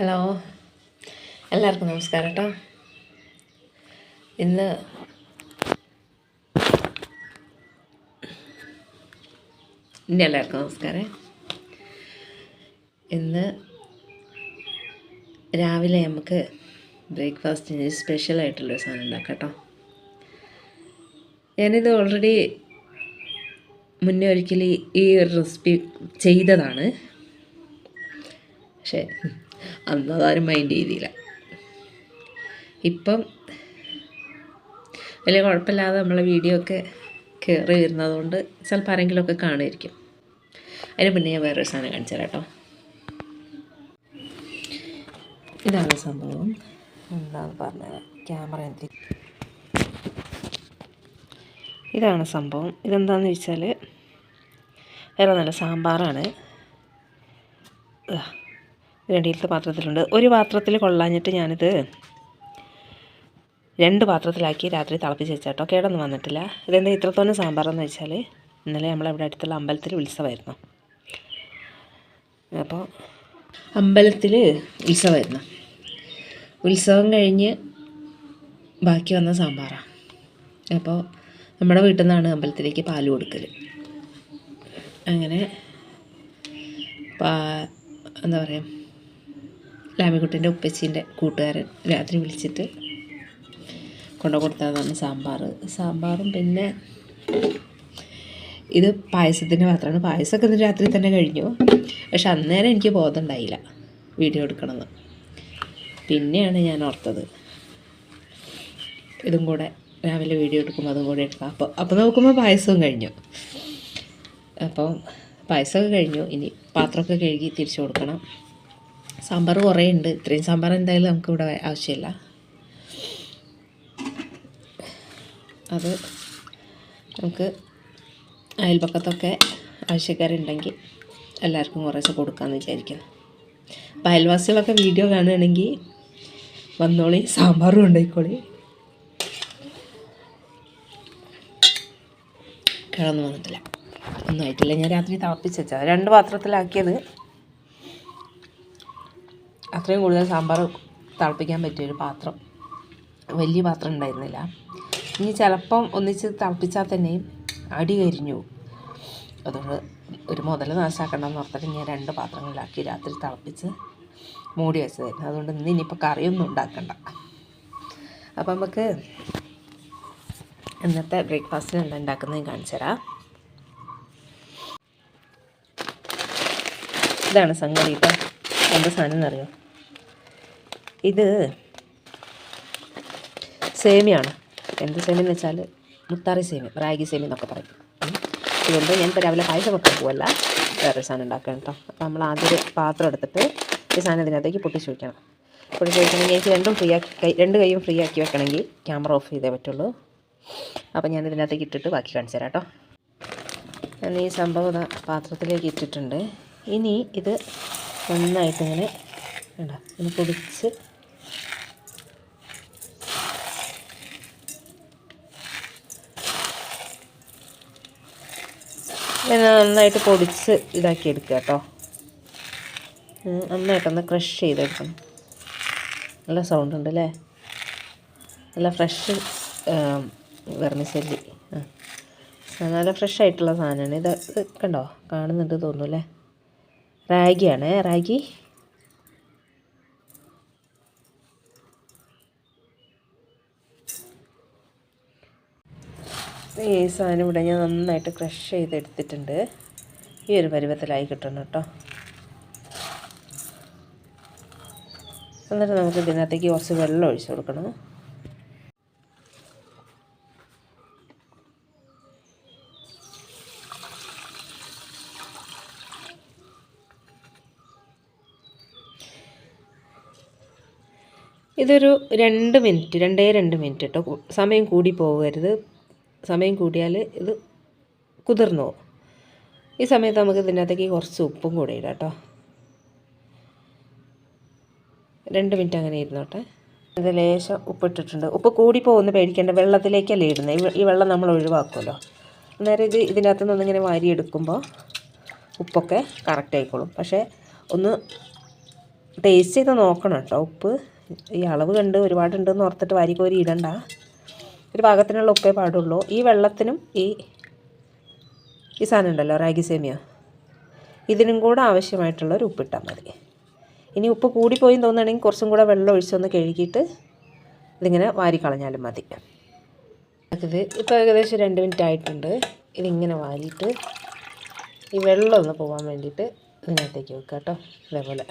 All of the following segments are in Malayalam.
ഹലോ. എല്ലാവർക്കും നമസ്കാരം കേട്ടോ. ഇന്ന് ഇന്ന് എല്ലാവർക്കും നമസ്കാരം. ഇന്ന് രാവിലെ നമുക്ക് ബ്രേക്ക്ഫാസ്റ്റിന് സ്പെഷ്യലായിട്ടുള്ളൊരു സാധനം ഉണ്ടാക്കാം ഞാനിത് ഓൾറെഡി മുന്നേ ഒരിക്കൽ ഈ ഒരു റെസിപ്പി ചെയ്തതാണ്. പക്ഷേ അന്ന് അതാരും മൈൻഡ് ചെയ്തില്ല. ഇപ്പം വലിയ കുഴപ്പമില്ലാതെ നമ്മളെ വീഡിയോ ഒക്കെ കയറി വരുന്നതുകൊണ്ട് ചിലപ്പോൾ ആരെങ്കിലുമൊക്കെ കാണുമായിരിക്കും. അതിന് പിന്നെ ഞാൻ വേറൊരു സാധനം കാണിച്ചു കേട്ടോ. ഇതാണ് സംഭവം. എന്താണെന്ന് പറഞ്ഞത് ക്യാമറ എന്തി ഇതാണ് സംഭവം. ഇതെന്താണെന്ന് വെച്ചാൽ വേറെ നല്ല സാമ്പാറാണ്. രണ്ടിലത്തെ പാത്രത്തിലുണ്ട്. ഒരു പാത്രത്തിൽ കൊള്ളാഞ്ഞിട്ട് ഞാനിത് രണ്ട് പാത്രത്തിലാക്കി രാത്രി തിളപ്പിച്ച് വെച്ചാട്ടോ. കേടൊന്നും വന്നിട്ടില്ല. ഇതെന്താ ഇത്രത്തോളം സാമ്പാറെന്ന് വെച്ചാൽ ഇന്നലെ നമ്മളവിടെ അടുത്തുള്ള അമ്പലത്തിൽ ഉത്സവമായിരുന്നു അപ്പോൾ അമ്പലത്തിൽ ഉത്സവമായിരുന്നു ഉത്സവം കഴിഞ്ഞ് ബാക്കി വന്ന സാമ്പാറാണ് അപ്പോൾ നമ്മുടെ വീട്ടിൽ നിന്നാണ് അമ്പലത്തിലേക്ക് പാൽ കൊടുക്കൽ അങ്ങനെ എന്താ പറയുക ലാമിക്കുട്ടിന്റെ ഉപ്പച്ചീന്റെ കൂട്ടുകാരൻ രാത്രി വിളിച്ചിട്ട് കൊണ്ടു കൊടുത്തതാണ് സാമ്പാർ സാമ്പാറും പിന്നെ ഇത് പായസത്തിന്റെ മാത്രമാണ്. പായസമൊക്കെ ഇന്ന് രാത്രി തന്നെ കഴിഞ്ഞു. പക്ഷെ അന്നേരം എനിക്ക് ബോധം ഉണ്ടായില്ല വീഡിയോ എടുക്കണമെന്ന്. പിന്നെയാണ് ഞാൻ ഓർത്തത്. ഇതും കൂടെ രാവിലെ വീഡിയോ എടുക്കുമ്പോൾ അതും കൂടെ എടുക്കാം. അപ്പോൾ അപ്പോൾ നോക്കുമ്പോൾ പായസവും കഴിഞ്ഞു. അപ്പം പായസമൊക്കെ കഴിഞ്ഞു. ഇനി പാത്രമൊക്കെ കഴുകി തിരിച്ചു കൊടുക്കണം. സാമ്പാർ കുറേ ഉണ്ട് ഇത്രയും സാമ്പാർ എന്തായാലും നമുക്ക് ഇവിടെ ആവശ്യമില്ല. അത് നമുക്ക് അയൽപക്കത്തൊക്കെ ആവശ്യക്കാരുണ്ടെങ്കിൽ എല്ലാവർക്കും കുറേശ്ശെ കൊടുക്കാമെന്ന് വിചാരിക്കുന്നു. അപ്പോൾ അയൽവാസികളൊക്കെ വീഡിയോ കാണുകയാണെങ്കിൽ വന്നോളി സാമ്പാറും ഉണ്ടായിക്കോളി കിടന്നു വന്നിട്ടില്ല. ഒന്നും ആയിട്ടില്ല. ഞാൻ രാത്രി തിളപ്പിച്ച് വെച്ചാൽ രണ്ട് പാത്രത്തിലാക്കിയത്. അത്രയും കൂടുതൽ സാമ്പാർ തിളപ്പിക്കാൻ പറ്റിയൊരു പാത്രം. വലിയ പാത്രം ഉണ്ടായിരുന്നില്ല. ഇനി ചിലപ്പം ഒന്നിച്ച് തിളപ്പിച്ചാൽ തന്നെയും അടി കരിഞ്ഞു അതുകൊണ്ട് ഒരു മുതൽ നാശാക്കണ്ടെന്ന് ഓർത്തിട്ട് ഞാൻ രണ്ട് പാത്രങ്ങളിലാക്കി രാത്രി തിളപ്പിച്ച് മൂടി വെച്ചതായിരുന്നു. അതുകൊണ്ട് ഇന്ന് ഇനിയിപ്പോൾ കറിയൊന്നും ഉണ്ടാക്കണ്ട. അപ്പം നമുക്ക് ഇന്നത്തെ ബ്രേക്ക്ഫാസ്റ്റിന് എന്താ ഉണ്ടാക്കുന്നത് കാണിച്ചു തരാം. ഇതാണ് സംഗതി ഇപ്പം എന്ത് സാധനം എന്നറിയോ ഇത് സേമിയാണ്. എന്ത് സേമിയെന്ന് വെച്ചാൽ മുത്താറി സേമി റാഗി സേമി എന്നൊക്കെ പറയും. അതുകൊണ്ട് ഞാൻ ഇപ്പോൾ രാവിലെ പായസം വെക്കാൻ പോവല്ല. വേറൊരു സാധനം ഉണ്ടാക്കണം കേട്ടോ. അപ്പോൾ നമ്മൾ ആദ്യം പാത്രം എടുത്തിട്ട് ഈ സാധനം ഇതിനകത്തേക്ക് പൊട്ടിച്ച് വയ്ക്കണം പൊട്ടിച്ച് വയ്ക്കണമെങ്കിൽ എനിക്ക് രണ്ടും ഫ്രീ ആക്കി കൈ രണ്ട് കൈയും ഫ്രീ ആക്കി വെക്കണമെങ്കിൽ ക്യാമറ ഓഫ് ചെയ്തേ പറ്റുള്ളൂ. അപ്പോൾ ഞാൻ ഇതിനകത്തേക്ക് ഇട്ടിട്ട് ബാക്കി കാണിച്ചു തരാം കേട്ടോ. ഞാൻ ഈ സംഭവം പാത്രത്തിലേക്ക് ഇട്ടിട്ടുണ്ട്. ഇനി ഇത് നന്നായിട്ട് ഇങ്ങനെ ഒന്ന് പൊടിച്ച് ഇങ്ങനെ നന്നായിട്ട് പൊടിച്ച് ഇതാക്കി എടുക്കുക കേട്ടോ നന്നായിട്ടൊന്ന് ക്രഷ് ചെയ്തെടുക്കണം. നല്ല സൗണ്ട് ഉണ്ട് അല്ലേ? നല്ല ഫ്രഷ് വെർമിസെല്ലി നല്ല ഫ്രഷ് ആയിട്ടുള്ള സാധനമാണ്. ഇത് കണ്ടോ? കാണുന്നുണ്ട് തോന്നുന്നു അല്ലേ? റാഗിയാണ് റാഗി? ഈ സാധനം ഇവിടെ ഞാൻ നന്നായിട്ട് ക്രഷ് ചെയ്തെടുത്തിട്ടുണ്ട്. ഈ ഒരു പരുവത്തിലായി കിട്ടണം കേട്ടോ. എന്നിട്ട് നമുക്ക് ഇതിനകത്തേക്ക് കുറച്ച് വെള്ളം ഒഴിച്ച് കൊടുക്കണം. ഇതൊരു രണ്ട് മിനിറ്റ് രണ്ടേ രണ്ട് മിനിറ്റ് കേട്ടോ. സമയം കൂടി പോകരുത്. സമയം കൂടിയാൽ ഇത് കുതിർന്നു ഈ സമയത്ത് നമുക്ക് ഇതിനകത്തേക്ക് കുറച്ച് ഉപ്പും കൂടെ ഇടാം കേട്ടോ. രണ്ട് മിനിറ്റ് അങ്ങനെ ഇരുന്നോട്ടെ. ഇത് ലേശം ഉപ്പിട്ടിട്ടുണ്ട്. ഉപ്പ് കൂടി പോകുന്ന പേടിക്കേണ്ട വെള്ളത്തിലേക്കല്ലേ ഇടുന്നത്? ഈ വെള്ളം നമ്മൾ ഒഴിവാക്കുമല്ലോ. അന്നേരം ഇത് ഇതിനകത്ത് നിന്ന് ഇങ്ങനെ വാരിയെടുക്കുമ്പോൾ ഉപ്പൊക്കെ കറക്റ്റ് ആയിക്കോളും. പക്ഷേ ഒന്ന് ടേസ്റ്റ് ചെയ്ത് നോക്കണം കേട്ടോ. ഉപ്പ് ഈ അളവ് കണ്ട് ഒരുപാടുണ്ടെന്ന് ഓർത്തിട്ട് വാരിക്കോരി ഇടണ്ട. ഒരു പാകത്തിനുള്ള ഉപ്പേ പാടുള്ളൂ. ഈ വെള്ളത്തിനും ഈ ഈ സാധനം ഉണ്ടല്ലോ റാഗി സേമിയ ഇതിനും കൂടെ ആവശ്യമായിട്ടുള്ള ഒരു ഉപ്പിട്ടാൽ മതി. ഇനി ഉപ്പ് കൂടിപ്പോയി തോന്നുകയാണെങ്കിൽ കുറച്ചും കൂടെ വെള്ളം ഒഴിച്ചൊന്ന് കഴുകിയിട്ട് ഇതിങ്ങനെ വാരിക്കളഞ്ഞാലും മതി. ഇത് ഇപ്പോൾ ഏകദേശം രണ്ട് മിനിറ്റ് ആയിട്ടുണ്ട്. ഇതിങ്ങനെ വാരിയിട്ട് ഈ വെള്ളം ഒന്ന് പോകാൻ വേണ്ടിയിട്ട് ഇതിനകത്തേക്ക് വെക്കുക കേട്ടോ. ഇതേപോലെ.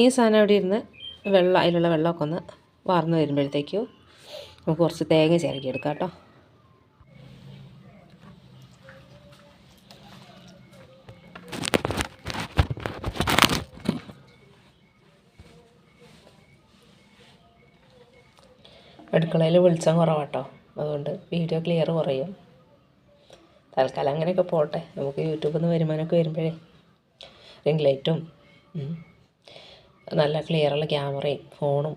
ഈ സാധനം അവിടെ ഇരുന്ന് വെള്ളം അതിലുള്ള വെള്ളമൊക്കെ ഒന്ന് വാർന്നു വരുമ്പോഴത്തേക്കും നമുക്ക് കുറച്ച് തേങ്ങ ചിരക്കി എടുക്കാം കേട്ടോ. അടുക്കളയിൽ വെളിച്ചം കുറവാട്ടോ. അതുകൊണ്ട് വീഡിയോ ക്ലിയർ കുറയും. തൽക്കാലം അങ്ങനെയൊക്കെ പോട്ടെ. നമുക്ക് യൂട്യൂബിൽ നിന്ന് വരുമാനമൊക്കെ വരുമ്പോഴേ. റിംഗ് ലൈറ്റും നല്ല ക്ലിയറുള്ള ക്യാമറയും ഫോണും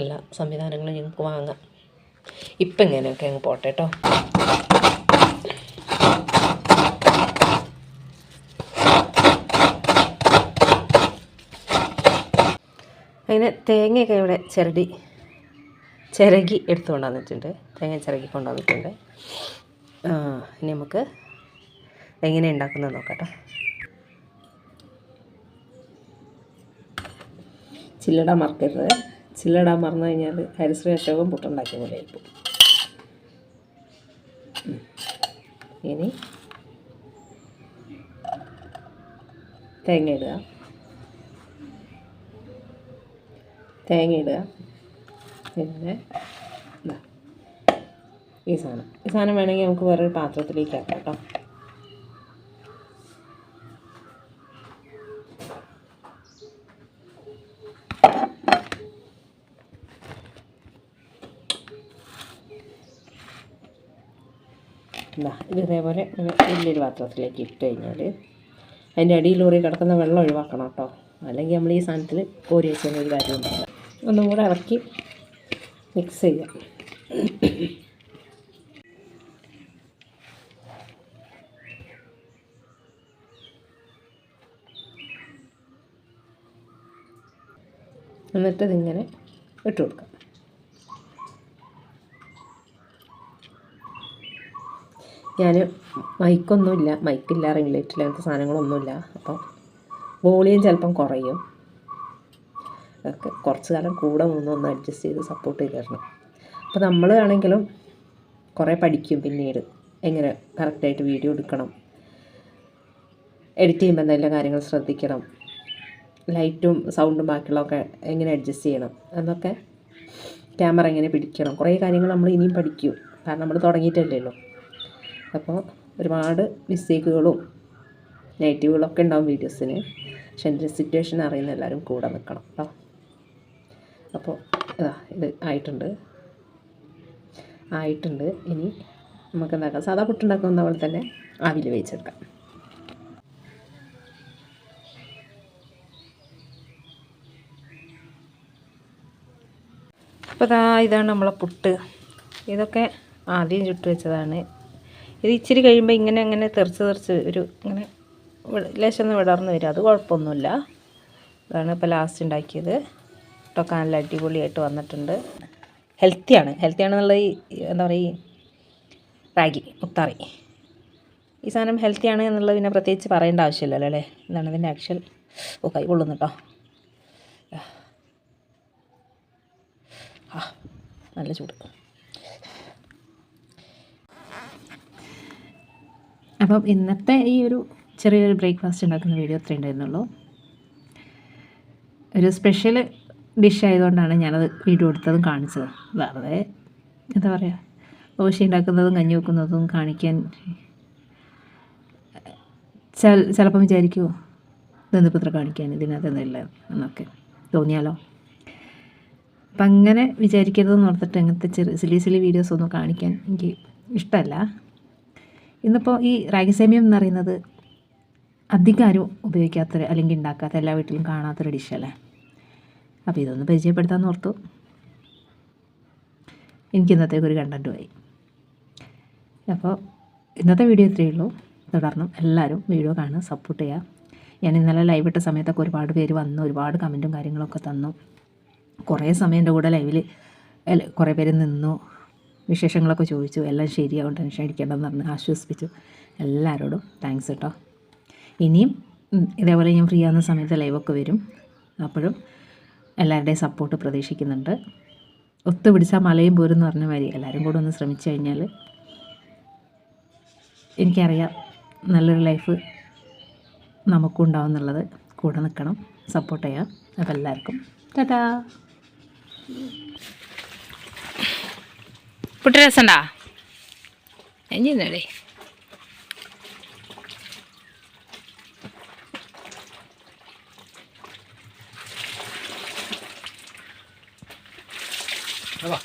എല്ലാ സംവിധാനങ്ങളും ഞങ്ങൾക്ക് വാങ്ങാം. ഇപ്പം ഇങ്ങനെയൊക്കെ അങ്ങ് പോട്ടെ കേട്ടോ. അങ്ങനെ തേങ്ങയൊക്കെ ഇവിടെ ചിരടി ചിരകി എടുത്തു കൊണ്ടുവന്നിട്ടുണ്ട് തേങ്ങ ചിരകി കൊണ്ടുവന്നിട്ടുണ്ട്. ഇനി നമുക്ക് എങ്ങനെ ഉണ്ടാക്കുന്നത് നോക്കട്ടെ ചില്ലട മറക്കരുത്. ചില്ലട മറന്നു കഴിഞ്ഞാൽ ഹരിശ്രീ അശോകം പുട്ടുണ്ടാക്കിയ പോലെ ആയിപ്പോൾ ഇനി തേങ്ങ ഇടുക. തേങ്ങ ഇടുക. പിന്നെ ഈ സാധനം. ഈ സാധനം വേണമെങ്കിൽ നമുക്ക് വേറൊരു പാത്രത്തിലേക്ക് ആക്കാം കേട്ടോ. ഇത് ഇതേപോലെ വലിയൊരു പാത്രത്തിലേക്ക് ഇട്ട് കഴിഞ്ഞാൽ അതിന്റെ അടിയിലൂറി കിടക്കുന്ന വെള്ളം ഒഴിവാക്കണം കേട്ടോ. അല്ലെങ്കിൽ നമ്മൾ ഈ സാധനത്തിൽ കോരി വെച്ചതിന് ഒരു കാര്യം ഉണ്ടാവില്ല. ഒന്നും കൂടെ ഇറക്കി മിക്സ് ചെയ്യാം. എന്നിട്ട് ഇതിങ്ങനെ ഇട്ട് കൊടുക്കാം. ഞാൻ മൈക്കൊന്നുമില്ല. മൈക്കില്ല റെഗുലേറ്റർ ഇല്ലാത്ത സാധനങ്ങളൊന്നുമില്ല. അപ്പോൾ വോളിയം ചിലപ്പം കുറയും. ഒക്കെ കുറച്ച് കാലം കൂടെ നിന്ന് ഒന്ന് അഡ്ജസ്റ്റ് ചെയ്ത് സപ്പോർട്ട് ചെയ്ത് തരണം അപ്പോൾ നമ്മൾ ആണെങ്കിലും കുറേ പഠിക്കും പിന്നീട്. എങ്ങനെ കറക്റ്റായിട്ട് വീഡിയോ എടുക്കണം. എഡിറ്റ് ചെയ്യുമ്പോൾ എന്തെല്ലാം കാര്യങ്ങൾ ശ്രദ്ധിക്കണം. ലൈറ്റും സൗണ്ടും ബാക്കിയുള്ളതൊക്കെ എങ്ങനെ അഡ്ജസ്റ്റ് ചെയ്യണം. എന്നൊക്കെ ക്യാമറ എങ്ങനെ പിടിക്കണം. കുറേ കാര്യങ്ങൾ നമ്മൾ ഇനിയും പഠിക്കും. കാരണം നമ്മൾ തുടങ്ങിയിട്ടല്ലല്ലോ അപ്പോൾ ഒരുപാട് മിസ്റ്റേക്കുകളും നെഗറ്റീവുകളൊക്കെ ഉണ്ടാവും വീഡിയോസിന്. പക്ഷെ എന്റെ സിറ്റുവേഷൻ അറിയുന്ന എല്ലാവരും കൂടെ നിൽക്കണം കേട്ടോ അപ്പോൾ ഇതാ ഇത് ആയിട്ടുണ്ട്. ആയിട്ടുണ്ട്. ഇനി നമുക്ക് എന്താക്കാം? സാധാ പുട്ടുണ്ടാക്കുന്ന പോലെ തന്നെ ആവിൽ വേവിച്ചെടുക്കാം. അപ്പോൾ ഇതാ ഇതാണ് നമ്മളെ പുട്ട്. ഇതൊക്കെ ആദ്യം ചുട്ട് വെച്ചതാണ്. ഇത് ഇച്ചിരി കഴിയുമ്പോൾ ഇങ്ങനെ അങ്ങനെ തെറിച്ച് തെറിച്ച് ഒരു ഇങ്ങനെ ലേശം വിടർന്ന് വരും. അത് കുഴപ്പമൊന്നുമില്ല. ഇതാണ് ഇപ്പോൾ ലാസ്റ്റ് ഉണ്ടാക്കിയത്. ഇട്ടൊക്കെ നല്ല അടിപൊളിയായിട്ട് വന്നിട്ടുണ്ട്. ഹെൽത്തിയാണ് ഹെൽത്തിയാണെന്നുള്ള ഈ എന്താ പറയുക റാഗി മുത്താറി. ഈ സാധനം ഹെൽത്തിയാണ് എന്നുള്ളത് പിന്നെ പ്രത്യേകിച്ച് പറയേണ്ട ആവശ്യമില്ലല്ലോ അല്ലേ? എന്താണ് ഇതിന്റെ ആക്ച്വൽ ഓ കൈ കൊള്ളുന്നു കേട്ടോ നല്ല ചൂട്. അപ്പം ഇന്നത്തെ ഈ ഒരു ചെറിയൊരു ബ്രേക്ക്ഫാസ്റ്റ് ഉണ്ടാക്കുന്ന വീഡിയോ അത്രേ ഉണ്ടായിരുന്നുള്ളൂ. ഒരു സ്പെഷ്യൽ ഡിഷ് ആയതുകൊണ്ടാണ് ഞാനത് വീഡിയോ എടുത്തതും കാണിച്ചത്. വെറുതെ എന്താ പറയുക ദോശ ഉണ്ടാക്കുന്നതും കഞ്ഞി വെക്കുന്നതും കാണിക്കാൻ ചില ചിലപ്പം വിചാരിക്കുമോ ഇതെന്തിപ്പോൾ കാണിക്കാൻ ഇതിനകത്ത് എന്തില്ല എന്നൊക്കെ തോന്നിയാലോ? അപ്പം അങ്ങനെ വിചാരിക്കരുതെന്ന് ഓർത്തിട്ട് അങ്ങനത്തെ ചെറിയ സിലി സിലി വീഡിയോസ് ഒന്നും കാണിക്കാൻ എനിക്ക് ഇഷ്ടമല്ല. ഇന്നിപ്പോൾ ഈ റാഗിസേമിയം എന്ന് പറയുന്നത് അധികം ആരും ഉപയോഗിക്കാത്തൊരു അല്ലെങ്കിൽ ഉണ്ടാക്കാത്ത എല്ലാ വീട്ടിലും കാണാത്തൊരു ഡിഷല്ലേ? അപ്പോൾ ഇതൊന്ന് പരിചയപ്പെടുത്താമെന്ന് ഓർത്തു. എനിക്ക് ഇന്നത്തേക്ക് ഒരു കണ്ടന്റുമായി അപ്പോൾ ഇന്നത്തെ വീഡിയോ ഇത്രയേ ഉള്ളൂ. തുടർന്നും എല്ലാവരും വീഡിയോ കാണുക സപ്പോർട്ട് ചെയ്യുക. ഞാൻ ഇന്നലെ ലൈവ് ഇട്ട സമയത്തൊക്കെ ഒരുപാട് പേര് വന്നു ഒരുപാട് കമന്റും കാര്യങ്ങളൊക്കെ തന്നു. കുറേ സമയം എന്റെ കൂടെ ലൈവിൽ കുറേ പേര് നിന്നു. വിശേഷങ്ങളൊക്കെ ചോദിച്ചു. എല്ലാം ശരിയാവും ടെൻഷൻ അടിക്കേണ്ടെന്ന് പറഞ്ഞ് ആശ്വസിപ്പിച്ചു. എല്ലാവരോടും താങ്ക്സ് കേട്ടോ ഇനിയും ഇതേപോലെ ഞാൻ ഫ്രീ ആവുന്ന സമയത്ത് ലൈവൊക്കെ വരും. അപ്പോഴും എല്ലാവരുടെയും സപ്പോർട്ട് പ്രതീക്ഷിക്കുന്നുണ്ട്. ഒത്തു പിടിച്ചാൽ മലയും പോരും എന്ന് പറഞ്ഞ മാതിരി എല്ലാവരും കൂടെ ഒന്ന് ശ്രമിച്ചു കഴിഞ്ഞാൽ എനിക്കറിയാം നല്ലൊരു ലൈഫ് നമുക്കും ഉണ്ടാവും എന്നുള്ളത് കൂടെ നിൽക്കണം. സപ്പോർട്ട് ചെയ്യാം. അപ്പോൾ എല്ലാവർക്കും. ടാറ്റാ പുട്ട് രസണ്ടാ എഞ്ചിന്നേ അതാ